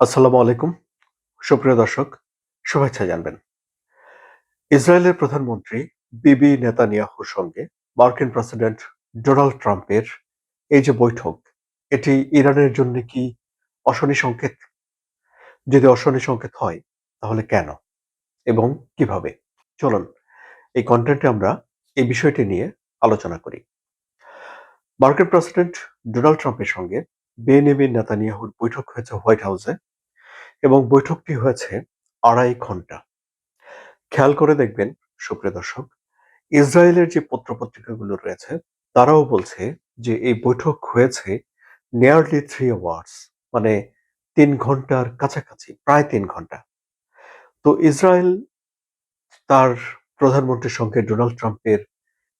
আসসালামু আলাইকুম। সুপ্রিয় দর্শক, শুভেচ্ছা জানবেন। ইসরায়েলের প্রধানমন্ত্রী বিবি নেতানিয়াহুর সঙ্গে মার্কিন প্রেসিডেন্ট ডোনাল্ড ট্রাম্পের এই যে বৈঠক, এটি ইরানের জন্য কি অশনি সংকেত? যদি অশনি সংকেত হয়, তাহলে কেন এবং কীভাবে? চলুন, এই কন্টেন্টে আমরা এই বিষয়টি নিয়ে আলোচনা করি। মার্কিন প্রেসিডেন্ট ডোনাল্ড ট্রাম্পের সঙ্গে বেনেমিন নেতানিয়াহুর বৈঠক হয়েছে হোয়াইট হাউসে। এবং বৈঠকটি হয়েছে আড়াই ঘণ্টা। খেয়াল করে দেখবেন, সুপ্রিয় দর্শক, ইসরায়েলের যে পত্রপত্রিকাগুলো রয়েছে, তারাও বলছে যে এই বৈঠক হয়েছে নিয়ারলি থ্রি আওয়ার্স মানে তিন ঘণ্টার কাছাকাছি, প্রায় তিন ঘণ্টা। তো ইসরায়েল তার প্রধানমন্ত্রীর সঙ্গে ডোনাল্ড ট্রাম্পের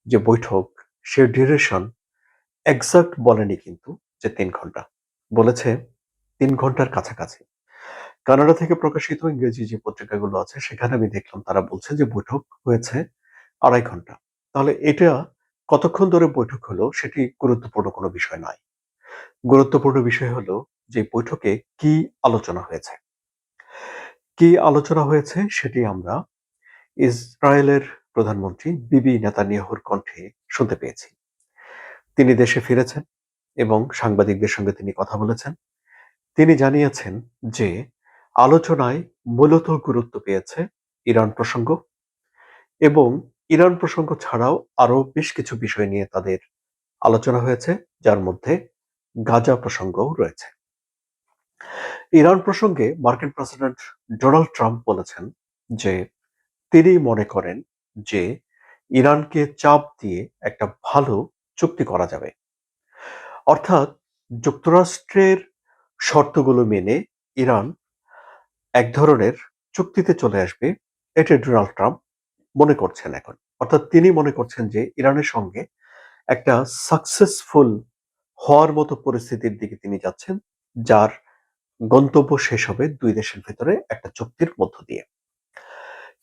যে বৈঠক, সে ডিউরেশন এক্সাক্ট বলেনি কিন্তু যে তিন ঘণ্টা। বলেছে তিন ঘণ্টার কাছাকাছি। কানাডা থেকে প্রকাশিত ইংরেজি যে পত্রিকাগুলো আছে, সেখানে আমি দেখলাম তারা বলছে যে বৈঠক হয়েছে আড়াই ঘণ্টা। তাহলে এটা কতক্ষণ ধরে বৈঠক হলো সেটি গুরুত্বপূর্ণ কোনো বিষয় নয়। গুরুত্বপূর্ণ বিষয় হলো যে বৈঠকে কি আলোচনা হয়েছে। কি আলোচনা হয়েছে সেটি আমরা ইসরায়েলের প্রধানমন্ত্রী বিবি নেতানিয়াহুর কণ্ঠে শুনতে পেয়েছি। তিনি দেশে ফিরেছেন এবং সাংবাদিকদের সঙ্গে তিনি কথা বলেছেন। তিনি জানিয়েছেন যে আলোচনায় মূলত গুরুত্ব পেয়েছে ইরান প্রসঙ্গ এবং ইরান প্রসঙ্গ ছাড়াও আরও বেশ কিছু বিষয় নিয়ে তাদের আলোচনা হয়েছে, যার মধ্যে গাজা প্রসঙ্গও রয়েছে। ইরান প্রসঙ্গে মার্কিন প্রেসিডেন্ট ডোনাল্ড ট্রাম্প বলেছেন যে, তিনি মনে করেন যে, ইরানকে চাপ দিয়ে একটা ভালো চুক্তি করা যাবে। অর্থাৎ যুক্তরাষ্ট্রের শর্তগুলো মেনে ইরান এক ধরনের চুক্তিতে চলে আসবে, এটা ডোনাল্ড ট্রাম্প মনে করছেন এখন। অর্থাৎ তিনি মনে করছেন যে ইরানের সঙ্গে একটা সাকসেসফুল হওয়ার মতো পরিস্থিতির দিকে তিনি যাচ্ছেন, যার গন্তব্য শেষ হবে দুই দেশের ভেতরে একটা চুক্তির মধ্য দিয়ে।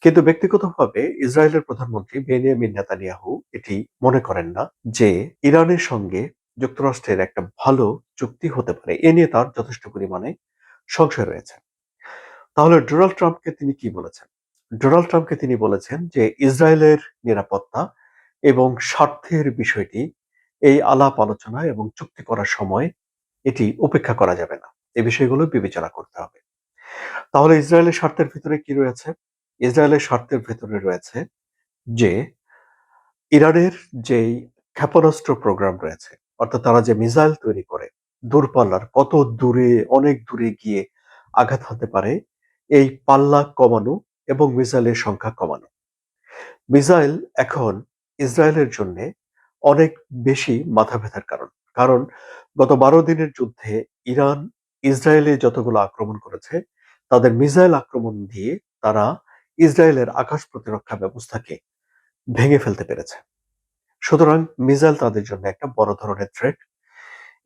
কিন্তু ব্যক্তিগতভাবে ইসরায়েলের প্রধানমন্ত্রী বেনিয়ামিন নেতানিয়াহু এটি মনে করেন না যে ইরানের সঙ্গে যুক্তরাষ্ট্রের একটা ভালো চুক্তি হতে পারে। এ নিয়ে তার যথেষ্ট পরিমাণে সংশয় রয়েছে। তাহলে ডোনাল্ড ট্রাম্পকে তিনি কি বলেছেন? ডোনাল্ড ট্রাম্পকে তিনি বলেছেন যে ইসরায়েলের নিরাপত্তা এবং স্বার্থের বিষয়টি এই আলাপ আলোচনা এবং চুক্তি করার সময় এটি উপেক্ষা করা যাবে না। এই বিষয়গুলো বিবেচনা করতে হবে। তাহলে ইসরায়েলের স্বার্থের ভিতরে কি রয়েছে? ইসরায়েলের স্বার্থের ভিতরে রয়েছে যে ইরানের যেই ক্ষেপণাস্ত্র প্রোগ্রাম রয়েছে, অর্থাৎ তারা যে মিসাইল তৈরি করে, দূরপাল্লার কত দূরে, অনেক দূরে গিয়ে আঘাত হতে পারে এই পাল্লা কমানো এবং মিসাইলের সংখ্যা কমানো। মিসাইল এখন ইসরায়েলের জন্য অনেক বেশি মাথা ব্যথার কারণ। কারণ গত বারো দিনের যুদ্ধে ইরান ইসরায়েলে যতগুলো আক্রমণ করেছে, তাদের মিসাইল আক্রমণ দিয়ে তারা ইসরায়েলের আকাশ প্রতিরক্ষা ব্যবস্থাকে ভেঙে ফেলতে পেরেছে। সুতরাং মিসাইল তাদের জন্য একটা বড় ধরনের থ্রেট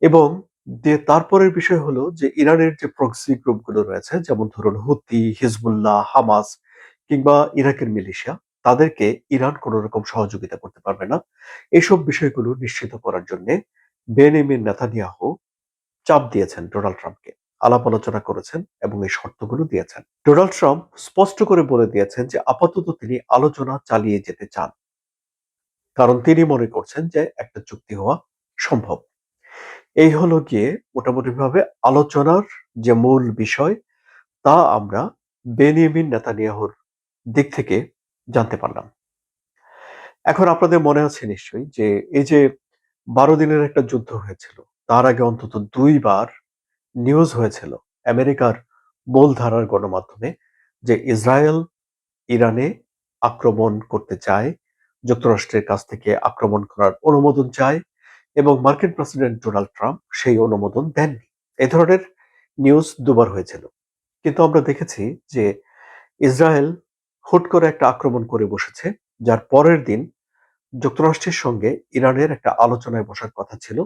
এবং যে তারপরের বিষয় হলো যে ইরানের যে প্রক্সি গ্রুপগুলো রয়েছে, যেমন ধরুন হুতি, হিজবুল্লাহ, হামাস কিংবা ইরাকের মিলিশিয়া, তাদেরকে ইরান কোন রকম সহযোগিতা করতে পারবে না। এইসব বিষয়গুলো নিশ্চিত করার জন্য বেনিমিন নেতানিয়াহু চাপ দিয়েছেন ডোনাল্ড ট্রাম্পকে। আলাপ আলোচনা করেছেন এবং এই শর্তগুলো দিয়েছেন। ডোনাল্ড ট্রাম্প স্পষ্ট করে বলে দিয়েছেন যে আপাতত তিনি আলোচনা চালিয়ে যেতে চান। কারণ তিনি মনে করছেন যে একটা চুক্তি হওয়া সম্ভব। এই হলো গিয়ে মোটামুটিভাবে আলোচনার যে মূল বিষয়, তা আমরা বেনিয়ামিন নেতানিয়াহুর দিক থেকে জানতে পারলাম। এখন আপনাদের মনে আছে নিশ্চয়ই যে এই যে বারো দিনের একটা যুদ্ধ হয়েছিল, তার আগে অন্তত দুইবার নিউজ হয়েছিল আমেরিকার মূলধারার গণমাধ্যমে যে ইসরায়েল ইরানে আক্রমণ করতে চায়, যুক্তরাষ্ট্রের কাছ থেকে আক্রমণ করার অনুমোদন চায় এবং মার্কিন প্রেসিডেন্ট ডোনাল্ড ট্রাম্প সেই অনুমোদন দেননি। এ ধরনের নিউজ দুবার হয়েছিল। কিন্তু আমরা দেখেছি যে ইসরায়েল হুট করে একটা আক্রমণ করে বসেছে, যার পরের দিন যুক্তরাষ্ট্রের সঙ্গে ইরানের একটা আলোচনায় বসার কথা ছিল।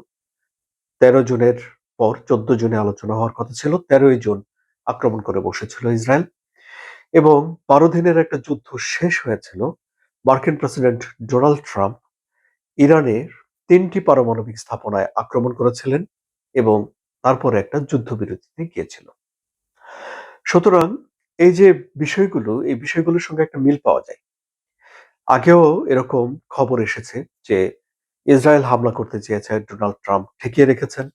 তেরো জুনের পর চোদ্দ জুনে আলোচনা হওয়ার কথা ছিল। তেরোই জুন আক্রমণ করে বসেছিল ইসরায়েল। এবং বারো দিনের একটা যুদ্ধ শেষ হয়েছিল। মার্কিন প্রেসিডেন্ট ডোনাল্ড ট্রাম্প ইরানের তিনটি পারমাণবিক স্থাপনায় আক্রমণ করেছিলেন এবং তারপরে একটা যুদ্ধবিরতিতে গিয়েছিল। সুতরাং এই যে বিষয়গুলো, এই বিষয়গুলোর সঙ্গে একটা মিল পাওয়া যায়। আগেও এরকম খবর এসেছে যে ইসরায়েল হামলা করতে চেয়েছে ডোনাল্ড ট্রাম্প, ঠেকিয়ে রেখেছেন।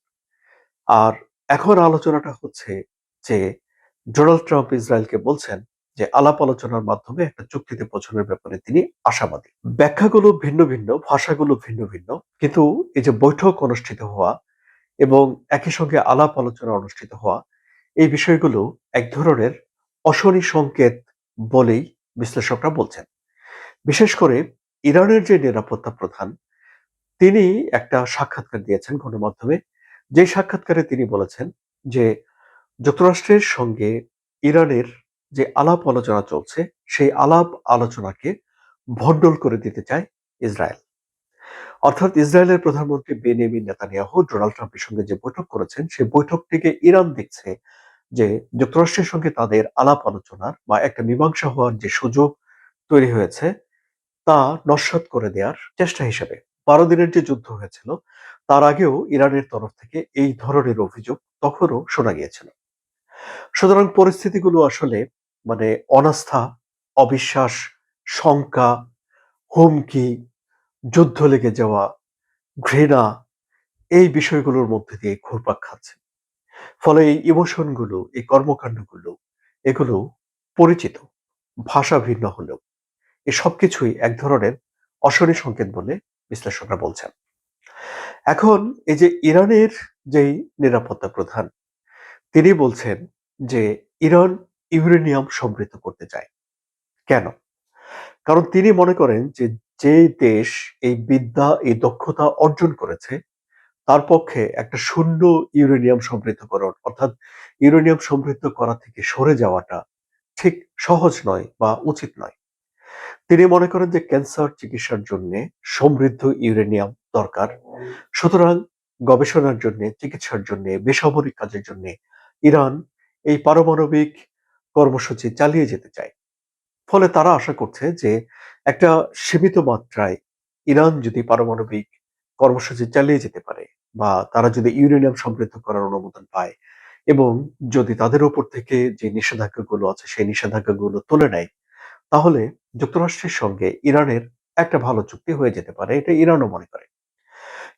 আর এখন আলোচনাটা হচ্ছে যে ডোনাল্ড ট্রাম্প ইসরায়েলকে বলছেন যে আলাপ আলোচনার মাধ্যমে একটা চুক্তিতে পৌঁছানোর ব্যাপারে তিনি আশাবাদী। ব্যাখ্যাগুলো ভিন্ন ভিন্ন, ভাষাগুলো ভিন্ন ভিন্ন, কিন্তু এই যে বৈঠক অনুষ্ঠিত হওয়া এবং একই সঙ্গে আলাপ আলোচনা অনুষ্ঠিত হওয়া, এই বিষয়গুলো এক ধরনের অশনি সংকেত বলেই বিশ্লেষকরা বলছেন। বিশেষ করে ইরানের যে নিরাপত্তা প্রধান, তিনি একটা সাক্ষাৎকার দিয়েছেন গণমাধ্যমে। যে সাক্ষাৎকারে তিনি বলেছেন যে যুক্তরাষ্ট্রের সঙ্গে ইরানের যে আলাপ আলোচনা চলছে, সেই আলাপ আলোচনাকে ভণ্ডল করে দিতে চায় ইসরায়েল। অর্থাৎ ইসরায়েলের প্রধানমন্ত্রী বেনিয়ামিন নেতানিয়াহু ডোনাল্ড ট্রাম্পের সঙ্গে যে বৈঠক করেছেন সেই বৈঠক থেকে ইরান দেখছে যে যুক্তরাষ্ট্রের সঙ্গে তাদের আলাপ আলোচনার বা একটা মীমাংসা হওয়ার যে সুযোগ তৈরি হয়েছে, তা নস্বাত করে দেওয়ার চেষ্টা হিসেবে। বারো দিনের যে যুদ্ধ হয়েছিল, তার আগেও ইরানের তরফ থেকে এই ধরনের অভিযোগ তখনও শোনা গিয়েছিল। সুতরাং পরিস্থিতিগুলো আসলে মানে অনাস্থা, অবিশ্বাস, শঙ্কা, হুমকি, যুদ্ধ লেগে যাওয়া, ঘৃণা, এই বিষয়গুলোর মধ্যে দিয়ে ঘুরপাক খাচ্ছে। ফলে এই ইমোশনগুলো, এই কর্মকাণ্ডগুলো, এগুলো পরিচিত, ভাষা ভিন্ন হলেও। এ সবকিছুই এক ধরনের অশনি সংকেত বলে বিশ্লেষকরা বলছেন। এখন এই যে ইরানের যেই নিরাপত্তা প্রধান, তিনি বলছেন যে ইরান ইউরেনিয়াম সমৃদ্ধ করতে চায়। কেন? কারণ তিনি মনে করেন যে যে দেশ এই বিদ্যা, এই দক্ষতা অর্জন করেছে, তার পক্ষে একটা শূন্য ইউরেনিয়াম সমৃদ্ধকরণ, অর্থাৎ ইউরেনিয়াম সমৃদ্ধ করা থেকে সরে যাওয়াটা ঠিক সহজ নয় বা উচিত নয়। তিনি মনে করেন যে, ক্যান্সার চিকিৎসার জন্য সমৃদ্ধ ইউরেনিয়াম দরকার। সুতরাং গবেষণার জন্য, চিকিৎসার জন্য, বেসামরিক কাজের জন্য ইরান এই পারমাণবিক কর্মসূচি চালিয়ে যেতে চায়। ফলে তারা আশা করছে যে একটা সীমিত মাত্রায় ইরান যদি পারমাণবিক কর্মসূচি চালিয়ে যেতে পারে বা তারা যদি ইউরেনিয়াম সমৃদ্ধ করার অনুমোদন পায় এবং যদি তাদের উপর থেকে যে নিষেধাজ্ঞাগুলো আছে সেই নিষেধাজ্ঞাগুলো তুলে নেয়, তাহলে যুক্তরাষ্ট্রের সঙ্গে ইরানের একটা ভালো চুক্তি হয়ে যেতে পারে, এটা ইরানও মনে করে।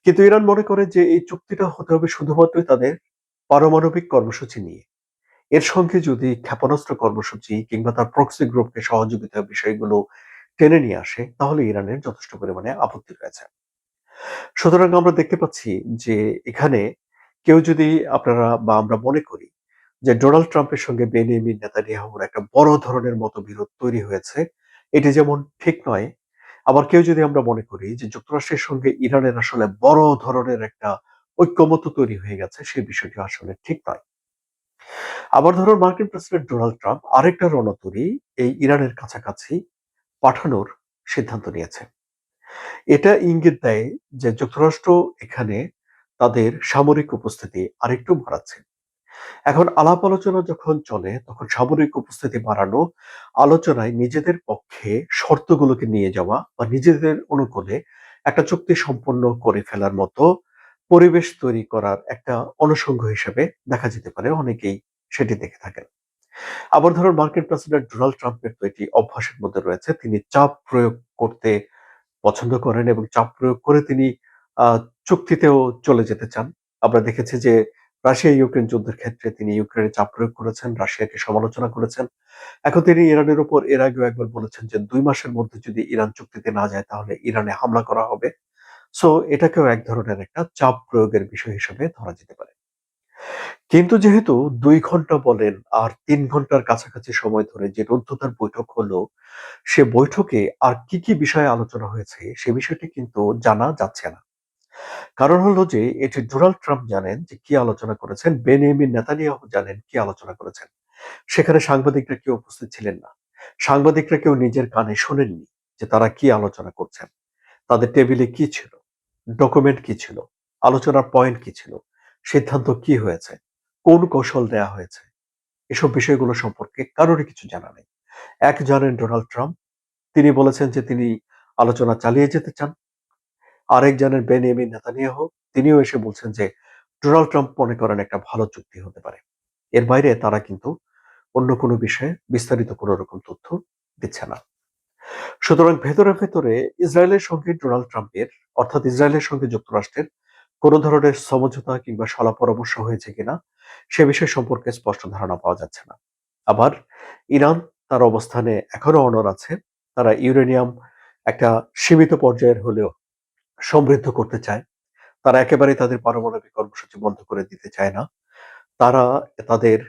কিন্তু ইরান মনে করে যে এই চুক্তিটা হতে হবে শুধুমাত্রই তাদের পারমাণবিক কর্মসূচি নিয়ে। এর সঙ্গে যদি ক্ষেপণাস্ত্র কর্মসূচি কিংবা তার প্রক্সি গ্রুপকে সহযোগিতার বিষয়গুলো টেনে নিয়ে আসে, তাহলে ইরানের যথেষ্ট পরিমাণে আপত্তি রয়েছে। সুতরাং আমরা দেখতে পাচ্ছি যে এখানে কেউ যদি আপনারা বা আমরা মনে করি যে ডোনাল্ড ট্রাম্পের সঙ্গে বেনিয়ামিন নেতানিয়াহুর একটা বড় ধরনের মতবিরোধ তৈরি হয়েছে, এটি যেমন ঠিক নয়, আবার কেউ যদি আমরা মনে করি যে যুক্তরাষ্ট্রের সঙ্গে ইরানের আসলে বড় ধরনের একটা ঐক্যমত তৈরি হয়ে গেছে সেই বিষয়টি আসলে ঠিক নয়। আবার ধরুন মার্কিন প্রেসিডেন্ট ডোনাল্ড ট্রাম্প আরেকটা রণতরী এই ইরানের কাছাকাছি পাঠানোর সিদ্ধান্ত নিয়েছে। এটা ইঙ্গিত দেয় যে যুক্তরাষ্ট্র এখানে তাদের সামরিক উপস্থিতি আরেকটু বাড়াচ্ছে। এখন আলাপ আলোচনা যখন চলে, তখন সামরিক উপস্থিতি বাড়ানো আলোচনায় নিজেদের পক্ষে শর্তগুলোকে নিয়ে যাওয়া বা নিজেদের অনুকূলে একটা চুক্তি সম্পন্ন করে ফেলার মতো পরিবেশ তৈরি করার একটা অনুষঙ্গ হিসেবে দেখা যেতে পারে, অনেকেই সেটি দেখে থাকেন। আবার ধরুন, মার্কিন প্রেসিডেন্ট ডোনাল্ড ট্রাম্পের তো এটি অভ্যাসের মধ্যে রয়েছে। তিনি চাপ প্রয়োগ করতে পছন্দ করেন এবং চাপ প্রয়োগ করে তিনি চুক্তিতেও চলে যেতে চান। আমরা দেখেছি যে রাশিয়া ইউক্রেন যুদ্ধের ক্ষেত্রে তিনি ইউক্রেনে চাপ প্রয়োগ করেছেন, রাশিয়াকে সমালোচনা করেছেন। এখন তিনি ইরানের উপর, এর আগেও একবার বলেছেন যে দুই মাসের মধ্যে যদি ইরান চুক্তিতে না যায়, তাহলে ইরানে হামলা করা হবে। সো এটাকেও এক ধরনের একটা চাপ প্রয়োগের বিষয় হিসেবে ধরা যেতে পারে। কিন্তু যেহেতু দুই ঘণ্টা বলেন আর তিন ঘণ্টার কাছাকাছি সময় ধরে যে রুদ্ধতার বৈঠক হলো, সে বৈঠকে আর কি কি বিষয়ে আলোচনা হয়েছে সে বিষয়টি কিন্তু জানা যাচ্ছে না। কারণ হলো যে, এটি ডোনাল্ড ট্রাম্প জানেন যে কি আলোচনা করেছেন, বেনিয়ামিন নেতানিয়াহু জানেন কি আলোচনা করেছেন। সেখানে সাংবাদিকরা কেউ উপস্থিত ছিলেন না। সাংবাদিকরা কেউ নিজের কানে শোনেননি যে তারা কি আলোচনা করছেন, তাদের টেবিলে কি ছিল। ডকুমেন্ট কি ছিল? আলোচনার পয়েন্ট কি ছিল? সিদ্ধান্ত কি হয়েছে? কোন কৌশল দেয়া হয়েছে? এসব বিষয়গুলো সম্পর্কে কারোরই কিছু জানা নেই। এক জানেন ডোনাল্ড ট্রাম্প, তিনি বলেছেন যে তিনি আলোচনা চালিয়ে যেতে চান। আরেক জানেন বেনিয়ামিন নেতানিয়াহু, তিনিও এসে বলছেন যে ডোনাল্ড ট্রাম্প মনে করেন একটা ভালো চুক্তি হতে পারে। এর বাইরে তারা কিন্তু অন্য কোনো বিষয়ে বিস্তারিত কোনো রকম তথ্য দিচ্ছে না। সুতরাং ভেতরে ভেতরে ইসরায়েলের সঙ্গে ডোনাল্ড ট্রাম্পের, অর্থাৎ ইসরায়েলের সঙ্গে যুক্তরাষ্ট্রের, কোনো ধরনের সমঝোতা কিংবা সলা পরামর্শ হয়েছে কিনা, সে বিষয় সম্পর্কে স্পষ্ট ধারণা পাওয়া যাচ্ছে না। আবার ইরান তার অবস্থানে এখনও অনর আছে। তারা ইউরেনিয়াম একটা সীমিত পর্যায়ের হলেও সমৃদ্ধ করতে চায়। তারা একেবারে তাদের পারমাণবিক কর্মসূচি বন্ধ করে দিতে চায় না। তারা তাদের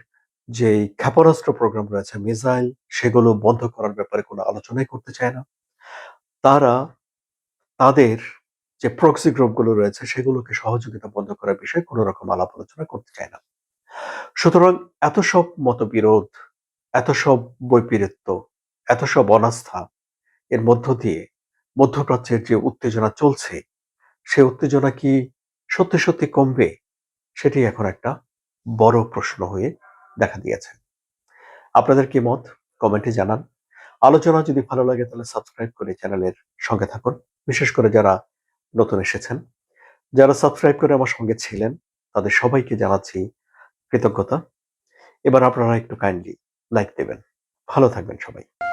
যে ক্ষেপণাস্ত্র প্রোগ্রাম রয়েছে, মিসাইল, সেগুলো বন্ধ করার ব্যাপারে কোনো আলোচনাই করতে চায় না। তারা তাদের যে প্রক্সি গ্রুপগুলো রয়েছে, সেগুলোকে সহযোগিতা বন্ধ করার বিষয়ে কোনো রকম আলাপ আলোচনা করতে চায় না। সুতরাং এত সব মতবিরোধ, এত সব বৈপরীত্য, এত সব অনাস্থা এর মধ্য দিয়ে মধ্যপ্রাচ্যের যে উত্তেজনা চলছে, সে উত্তেজনা কি সত্যি সত্যি কমবে? সেটি এখন একটা বড় প্রশ্ন হয়ে দেখা দিয়েছে। আপনাদের কি মত? কমেন্টে জানান। আলোচনা যদি ভালো লাগে তাহলে সাবস্ক্রাইব করে চ্যানেলের সঙ্গে থাকুন। বিশেষ করে যারা নতুন এসেছেন, যারা সাবস্ক্রাইব করে আমার সঙ্গে ছিলেন, তাদের সবাইকে জানাচ্ছি কৃতজ্ঞতা। এবার আপনারা একটু কাইন্ডলি লাইক দেবেন। ভালো থাকবেন সবাই।